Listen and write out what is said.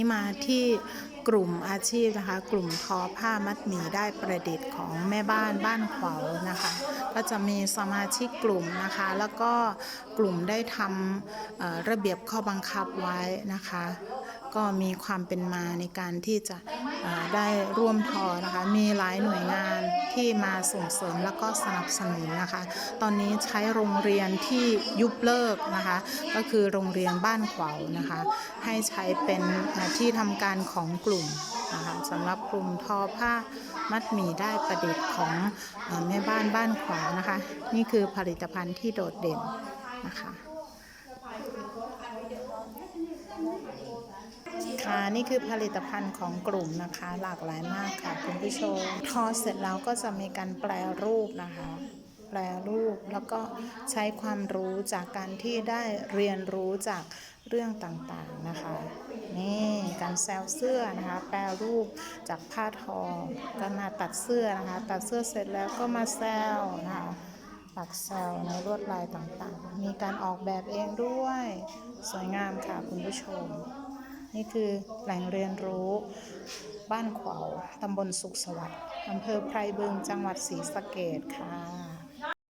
นี้มาที่กลุ่มอาชีพนะคะ กลุ่มทอผ้ามัดหมี่ได้ประดิษฐ์ของแม่บ้านบ้านขวาวนะคะ ก็จะมีสมาชิกกลุ่มนะคะ แล้วก็กลุ่มได้ทำระเบียบข้อบังคับไว้นะคะ ก็มีความเป็นมาในการที่จะ ได้ร่วมทอนะคะ มีหลายหน่วยงานที่มาส่งเสริมแล้วก็สนับสนุนนะคะ ตอนนี้ใช้โรงเรียนที่ยุบเลิกนะคะ ก็คือโรงเรียนบ้านขวาวนะคะ ให้ใช้เป็นที่ทำการของกลุ่มนะคะสำหรับกลุ่มทอผ้ามัดหมี่ได้ประดิษฐ์ของแม่บ้านบ้านขวาวนะคะ นี่คือผลิตภัณฑ์ที่โดดเด่นนะคะะคะ นี่คือผลิตภัณฑ์ของกลุ่มนะคะ หลากหลายมากค่ะคุณผู้ชมทอเสร็จแล้วก็จะมีการแปลรูปนะคะ แปลรูปแล้วก็ใช้ความรู้จากการที่ได้เรียนรู้จากเรื่องต่างๆนะคะ นี่การแซวเสื้อนะคะ แปลรูปจากผ้าทอก็มาตัดเสื้อนะคะ ตัดเสื้อเสร็จแล้วก็มาแซวนะคะปักแซวในลวดลายต่างๆ มีการออกแบบเองด้วย สวยงามค่ะคุณผู้ชม นี่คือแหล่งเรียนรู้บ้านขวาวตำบลสุขสวัสดิ์อำเภอไพรบึงจังหวัดศรีสะเกดค่ะ